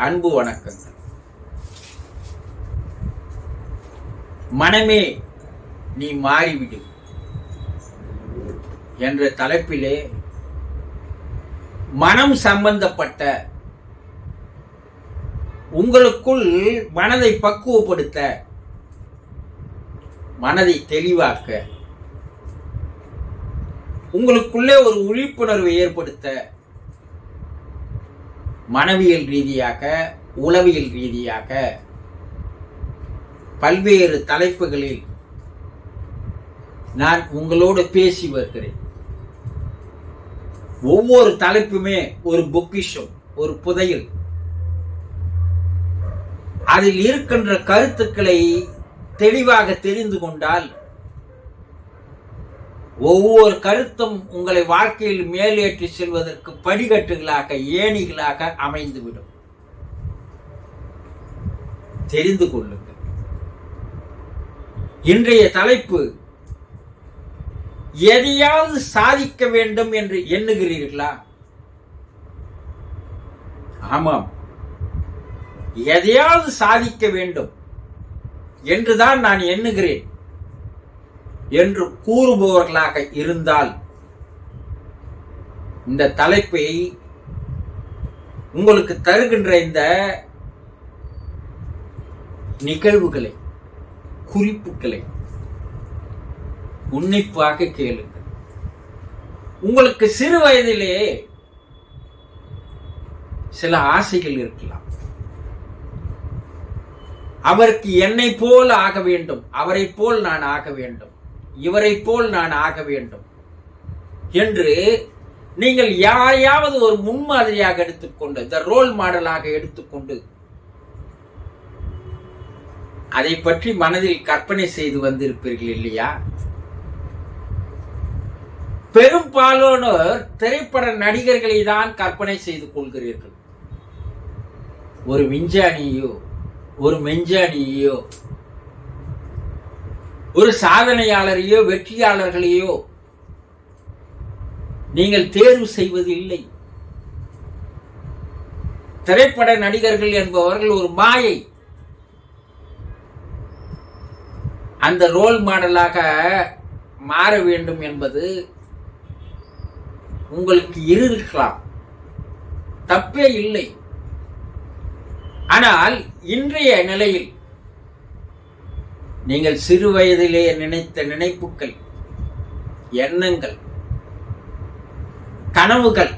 அன்பு வணக்கங்கள் மனமே நீ மாறிவிடு என்ற தலைப்பிலே மனம் சம்பந்தப்பட்ட உங்களுக்குள் மனதை பக்குவப்படுத்த மனதை தெளிவாக்க உங்களுக்குள்ளே ஒரு விழிப்புணர்வை ஏற்படுத்த மனவியல் ரீதியாக உளவியல் ரீதியாக பல்வேறு தலைப்புகளில் நான் உங்களோடு பேசி வருகிறேன். ஒவ்வொரு தலைப்புமே ஒரு பொக்கிஷம் ஒரு புதையல். அதில் இருக்கின்ற கருத்துக்களை தெளிவாக தெரிந்து கொண்டால் ஒவ்வொரு கருத்தும் உங்களை வாழ்க்கையில் மேலேற்றி செல்வதற்கு படிக்கட்டுகளாக ஏணிகளாக அமைந்துவிடும். தெரிந்து கொள்ளுங்கள். இன்றைய தலைப்பு எதையாவது சாதிக்க வேண்டும் என்று எண்ணுகிறீர்களா? ஆமாம். எதையாவது சாதிக்க வேண்டும் என்றுதான் நான் எண்ணுகிறேன். என்று கூறுபவர்களாக இருந்தால் இந்த தலைப்பை உங்களுக்கு தருகின்ற இந்த நிகழ்வுகளை குறிப்புகளை உன்னிப்பாக கேளுங்கள். உங்களுக்கு சிறு வயதிலே சில ஆசைகள் இருக்கலாம். அவருக்கு என்னை போல் ஆக வேண்டும் அவரை போல் நான் ஆக வேண்டும். இவரை போல் நான் ஆக வேண்டும். என்று நீங்கள் யாரையாவது ஒரு முன்மாதிரியாக எடுத்துக்கொண்டு த ரோல் மாடலாக எடுத்துக்கொண்டு அதை பற்றி மனதில் கற்பனை செய்து வந்திருப்பீர்கள் இல்லையா? பெரும்பாலானோர் திரைப்பட நடிகர்களை தான் கற்பனை செய்து கொள்கிறீர்கள். ஒரு விஞ்ஞானியோ ஒரு மெஞ்சானியோ ஒரு சாதனையாளரையோ வெற்றியாளர்களையோ நீங்கள் தேர்வு செய்வது இல்லை. திரைப்பட நடிகர்கள் என்பவர்கள் ஒரு மாயை. அந்த ரோல் மாடலாக மாற வேண்டும் என்பது உங்களுக்கு இருக்கலாம் தப்பே இல்லை. ஆனால் இன்றைய நிலையில் நீங்கள் சிறு வயதிலே நினைத்த நினைப்புகள் எண்ணங்கள் கனவுகள்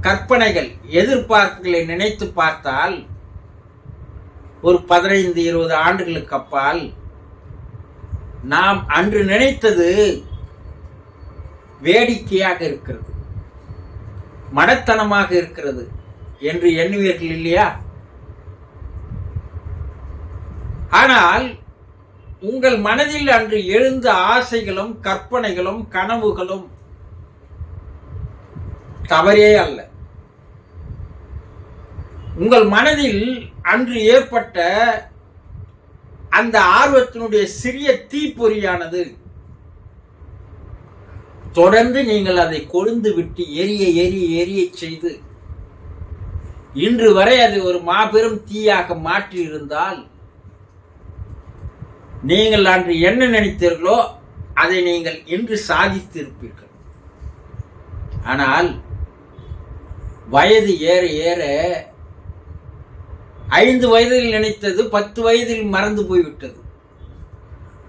கற்பனைகள் எதிர்பார்ப்புகளை நினைத்து பார்த்தால் ஒரு பதினைந்து இருபது ஆண்டுகளுக்கு அப்பால் நாம் அன்று நினைத்தது வேடிக்கையாக இருக்கிறது மடத்தனமாக இருக்கிறது என்று எண்ணுவீர்கள் இல்லையா? ஆனால் உங்கள் மனதில் அன்று எழுந்த ஆசைகளும் கற்பனைகளும் கனவுகளும் தவறே அல்ல. உங்கள் மனதில் அன்று ஏற்பட்ட அந்த ஆர்வத்தினுடைய சிறிய தீப்பொறியானது தொடர்ந்து நீங்கள் அதை கொழுந்து விட்டு எரிய எரிய எரிய செய்து இன்று வரை அது ஒரு மாபெரும் தீயாக மாற்றியிருந்தால் நீங்கள் அன்று என்ன நினைத்தீர்களோ அதை நீங்கள் இன்று சாதித்திருப்பீர்கள். ஆனால் வயது ஏற ஏற ஐந்து வயதில் நினைத்தது பத்து வயதில் மறந்து போய்விட்டது.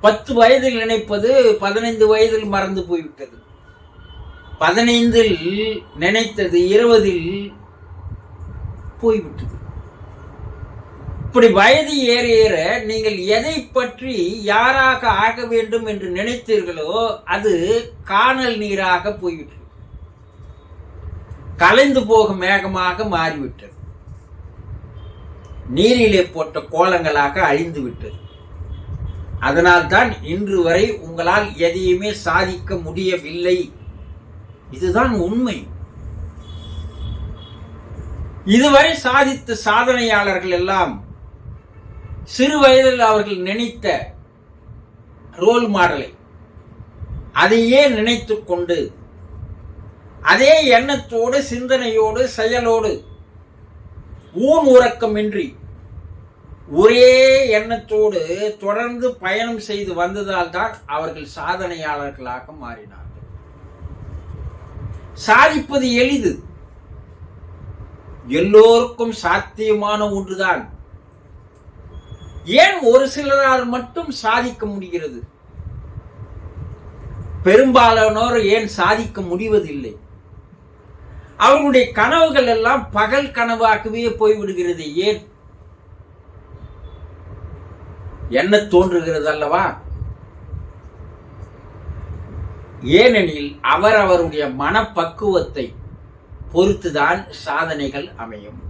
பத்து வயதில் நினைப்பது பதினைந்து வயதில் மறந்து போய்விட்டது. பதினைந்தில் நினைத்தது இருபதில் போய்விட்டது. இப்படி வயது ஏற ஏற நீங்கள் எதை பற்றி யாராக ஆக வேண்டும் என்று நினைத்தீர்களோ அது காணல் நீராக போய்விட்டது. கலைந்து போகும் மேகமாக மாறிவிட்டது. நீரிலே போட்ட கோலங்களாக அழிந்து விட்டது. அதனால்தான் இன்று வரை உங்களால் எதையுமே சாதிக்க முடியவில்லை. இதுதான் உண்மை. இதுவரை சாதித்த சாதனையாளர்கள் எல்லாம் சிறு வயதில் அவர்கள் நினைத்த ரோல் மாடலை அதையே நினைத்து கொண்டு அதே எண்ணத்தோடு சிந்தனையோடு செயலோடு ஊன் உறக்கமின்றி ஒரே எண்ணத்தோடு தொடர்ந்து பயணம் செய்து வந்ததால் தான் அவர்கள் சாதனையாளர்களாக மாறினார்கள். சாதிப்பது எளிது. எல்லோருக்கும் சாத்தியமான ஒன்றுதான். ஏன் ஒரு சிலரால் மட்டும் சாதிக்க முடிகிறது? பெரும்பாலானோர் ஏன் சாதிக்க முடிவதில்லை? அவர்களுடைய கனவுகள் எல்லாம் பகல் கனவாகவே போய்விடுகிறது ஏன்? என்ன தோன்றுகிறது அல்லவா ஏனெனில் அவர் அவருடைய மனப்பக்குவத்தை பொறுத்துதான் சாதனைகள் அமையும்.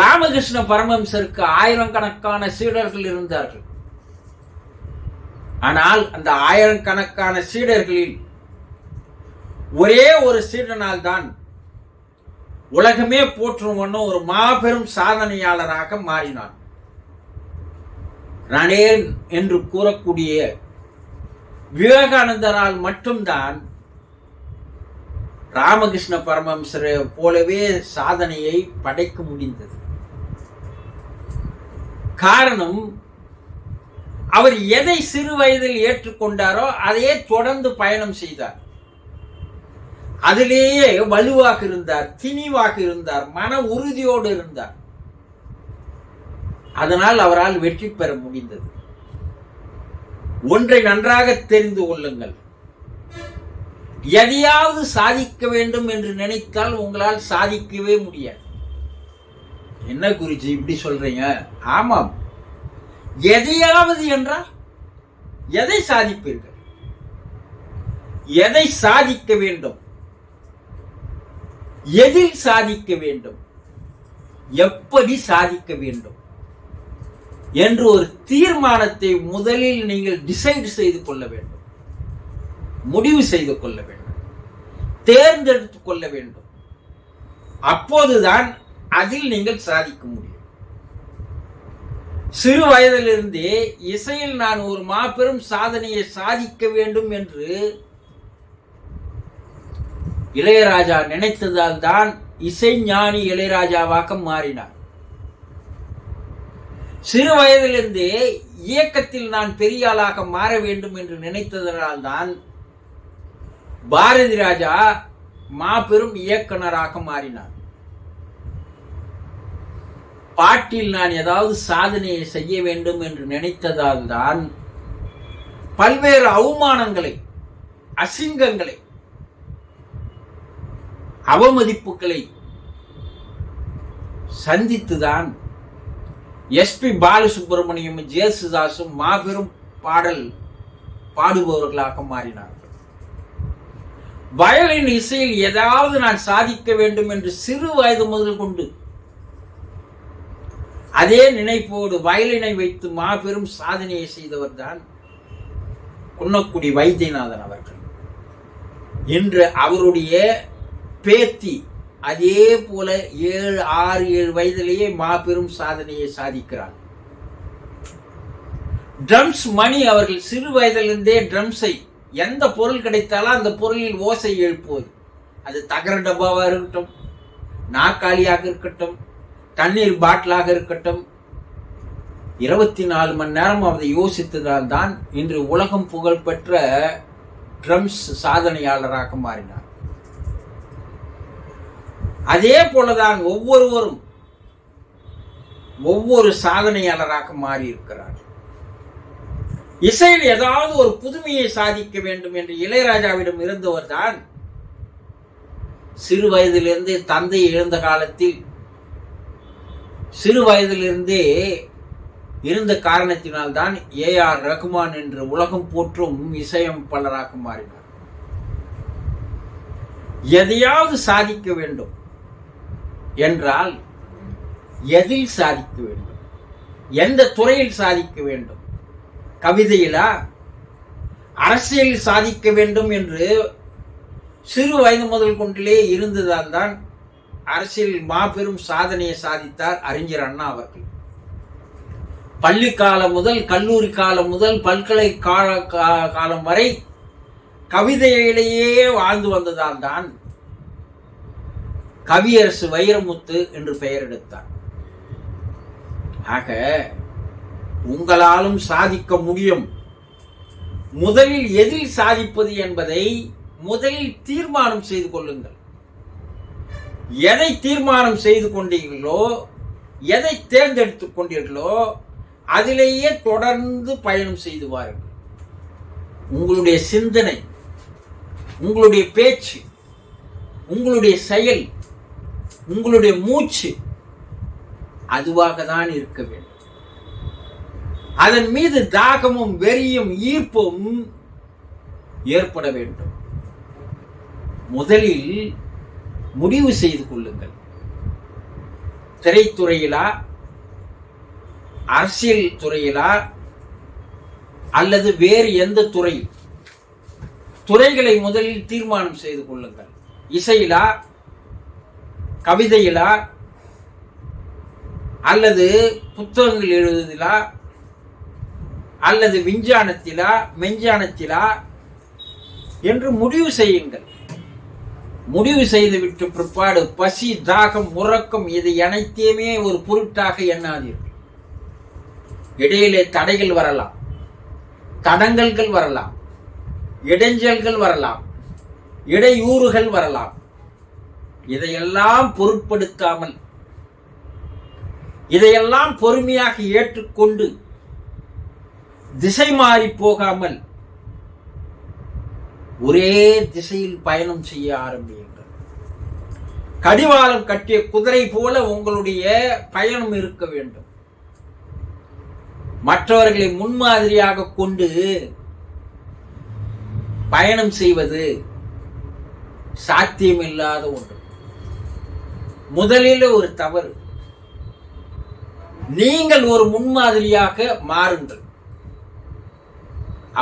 ராமகிருஷ்ண பரமஹம்சருக்கு ஆயிரக்கணக்கான சீடர்கள் இருந்தார்கள். ஆனால் அந்த ஆயிரக்கணக்கான சீடர்களில் ஒரே ஒரு சீடனால் தான் உலகமே போற்றும் ஒரு மாபெரும் சாதனையாளராக மாறினான். ரணேன் என்று கூறக்கூடிய விவேகானந்தரால் மட்டும்தான் ராமகிருஷ்ண பரமஹம்சரை போலவே சாதனையை படைக்க முடிந்தது. காரணம் அவர் எதை சிறு வயதில் ஏற்றுக்கொண்டாரோ அதையே தொடர்ந்து பயணம் செய்தார். அதிலேயே வலுவாக இருந்தார் திணிவாக இருந்தார் மன உறுதியோடு இருந்தார். அதனால் அவரால் வெற்றி பெற முடிந்தது. ஒன்றை நன்றாக தெரிந்து கொள்ளுங்கள். எதையாவது சாதிக்க வேண்டும் என்று நினைத்தால் உங்களால் சாதிக்கவே முடியாது. என்ன குறிச்சி இப்படி சொல்றீங்க? ஆமாம். எதையாவது என்றால் எதை சாதிப்பீர்கள்? எதை சாதிக்க வேண்டும்? எதில் சாதிக்க வேண்டும்? எப்படி சாதிக்க வேண்டும்? என்று ஒரு தீர்மானத்தை முதலில் நீங்கள் டிசைட் செய்து கொள்ள வேண்டும். முடிவு செய்து கொள்ள வேண்டும். தேர்ந்தெடுத்துக் கொள்ள வேண்டும். அப்போதுதான் அதில் நீங்கள் சாதிக்க முடியும். சிறு வயதிலிருந்தே இசையில் நான் ஒரு மாபெரும் சாதனையை சாதிக்க வேண்டும் என்று இளையராஜா நினைத்ததால் தான் இசைஞானி இளையராஜாவாக மாறினார். சிறு வயதிலிருந்தே இயக்கத்தில் நான் பெரிய ஆளாக மாற வேண்டும் என்று நினைத்ததனால் தான் பாரதி ராஜா மாபெரும் இயக்குனராக மாறினார். பாட்டில் நான் ஏதாவது சாதனையை செய்ய வேண்டும் என்று நினைத்ததால் தான் பல்வேறு அவமானங்களை அசிங்கங்களை அவமதிப்புகளை சந்தித்துதான் எஸ்பி பாலசுப்ரமணியம் ஜேசுதாசும் மாபெரும் பாடல் பாடுபவர்களாக மாறினார்கள். வயலின் இசையில் ஏதாவது நான் சாதிக்க வேண்டும் என்று சிறு வயது முதல் கொண்டு அதே நினைப்போடு வயலினை வைத்து மாபெரும் சாதனையை செய்தவர் தான் குன்னக்குடி வைத்தியநாதன் அவர்கள். இன்று அவருடைய பேத்தி அதே போல ஏழு ஆறு ஏழு வயதிலேயே மாபெரும் சாதனையை சாதிக்கிறார். ட்ரம்ஸ் மணி அவர்கள் சிறு வயதிலிருந்தே ட்ரம்ஸை எந்த பொருள் கிடைத்தாலும் அந்த பொருளில் ஓசை எழுப்புவது அது தகர டப்பாவாக இருக்கட்டும் நாக்காளியாக இருக்கட்டும் தண்ணீர் பாட்டிலாக இருக்கட்டும். இருபத்தி நாலு மணி நேரம் அதை யோசித்ததால் தான் இன்று உலகம் புகழ்பெற்ற ட்ரம்ஸ் சாதனையாளராக மாறினார். அதே போலதான் ஒவ்வொருவரும் ஒவ்வொரு சாதனையாளராக மாறி இருக்கிறார் இசையில் ஏதாவது ஒரு புதுமையை சாதிக்க வேண்டும் என்று இளையராஜாவிடம் இருந்தவர் தான் சிறு வயதிலிருந்து தந்தை இழந்த காலத்தில் சிறு வயதிலிருந்தே இருந்த காரணத்தினால் தான் ஏ ஆர் ரகுமான் என்று உலகம் போற்றும் இசையமைப்பாளராக மாறினார். எதையாவது சாதிக்க வேண்டும் என்றால் எதில் சாதிக்க வேண்டும்? எந்த துறையில் சாதிக்க வேண்டும்? கவிதையிலா? அரசியலில் சாதிக்க வேண்டும் என்று சிறு வயது முதல் கொண்டிலே இருந்ததால் தான் அரசியலில் மாபெரும் சாதனையை சாதித்தார் அறிஞர் அண்ணா அவர்கள். பள்ளி காலம் முதல் கல்லூரி காலம் முதல் பல்கலை கால காலம் வரை கவிதையிலேயே வாழ்ந்து வந்ததால் தான் கவியரசு வைரமுத்து என்று பெயர் எடுத்தார். ஆக உங்களாலும் சாதிக்க முடியும். முதலில் எதில் சாதிப்பது என்பதை முதலில் தீர்மானம் செய்து கொள்ளுங்கள். எதை தீர்மானம் செய்து கொண்டீர்களோ எதை தேர்ந்தெடுத்து கொண்டீர்களோ அதிலேயே தொடர்ந்து பயணம் செய்து வாருங்கள். உங்களுடைய சிந்தனை உங்களுடைய பேச்சு உங்களுடைய செயல் உங்களுடைய மூச்சு அதுவாக தான் இருக்க வேண்டும். அதன் மீது தாகமும் வெறியும் ஈர்ப்பும் ஏற்பட வேண்டும். முதலில் முடிவு செய்து கொள்ளுங்கள். திரைத்துறையிலா அரசியல் துறையிலா அல்லது வேறு எந்த துறை துறைகளை முதலில் தீர்மானம் செய்து கொள்ளுங்கள். இசையிலா கவிதையிலா அல்லது புத்தகங்கள் எழுதுதிலா அல்லது விஞ்ஞானத்திலா மெஞ்ஞானத்திலா என்று முடிவு செய்யுங்கள். முடிவு செய்துவிட்டு பிற்பாடு பசி தாகம் உறக்கம் இது அனைத்தையுமே ஒரு பொருட்டாக எண்ணாதீர்கள் இடையிலே தடைகள் வரலாம். தடங்கல்கள் வரலாம். இடைஞ்சல்கள் வரலாம். இடையூறுகள் வரலாம். இதையெல்லாம் பொருட்படுத்தாமல் இதையெல்லாம் பொறுமையாக ஏற்றுக்கொண்டு திசை மாறி போகாமல் ஒரே திசையில் பயணம் செய்ய ஆரம்பியுங்கள். கடிவாளம் கட்டிய குதிரை போல உங்களுடைய பயணம் இருக்க வேண்டும். மற்றவர்களை முன்மாதிரியாக கொண்டு பயணம் செய்வது சாத்தியமில்லாத ஒன்று. முதலில் ஒரு தவறு. நீங்கள் ஒரு முன்மாதிரியாக மாறுங்கள்.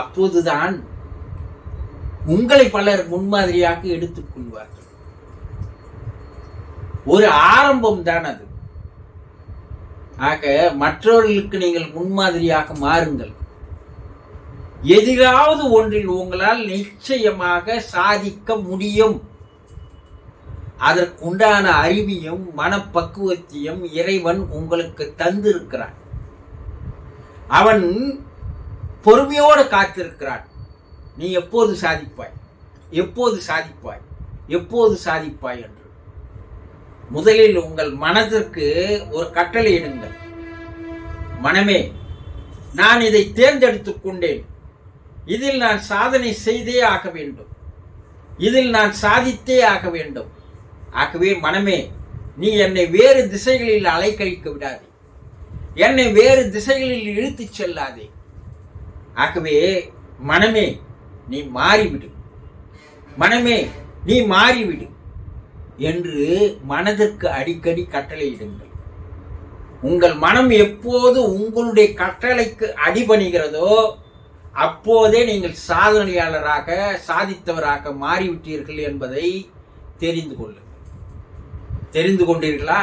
அப்போதுதான் உங்களை பலர் முன்மாதிரியாக எடுத்துக் கொள்வார்கள். ஒரு ஆரம்பம் தான் அது. ஆக மற்றவர்களுக்கு நீங்கள் முன்மாதிரியாக மாறுங்கள். எதிராவது ஒன்றில் உங்களால் நிச்சயமாக சாதிக்க முடியும். அதற்குண்டான அறிவியும் மனப்பக்குவத்தையும் இறைவன் உங்களுக்கு தந்திருக்கிறான். அவன் பொறுமையோடு காத்திருக்கிறான். நீ எப்போது சாதிப்பாய்? எப்போது சாதிப்பாய்? எப்போது சாதிப்பாய் என்று. முதலில் உங்கள் மனதிற்கு ஒரு கட்டளை இடுங்கள். மனமே நான் இதை தேர்ந்தெடுத்துக் கொண்டேன். இதில் நான் சாதனை செய்தே ஆக வேண்டும். இதில் நான் சாதித்தே ஆக வேண்டும். ஆகவே மனமே நீ என்னை வேறு திசைகளில் அலைக்கழிக்க விடாதே. என்னை வேறு திசைகளில் இழுத்துச் செல்லாதே. ஆகவே மனமே நீ மாறிவிடு. மனமே நீ மாறிவிடு என்று மனதிற்கு அடிக்கடி கட்டளையிடுங்கள் உங்கள் மனம் எப்போது உங்களுடைய கட்டளைக்கு அடிபணிகிறதோ அப்போதே நீங்கள் சாதனையாளராக சாதித்தவராக மாறிவிட்டீர்கள் என்பதை தெரிந்து கொள்ளுங்கள். தெரிந்து கொண்டீர்களா?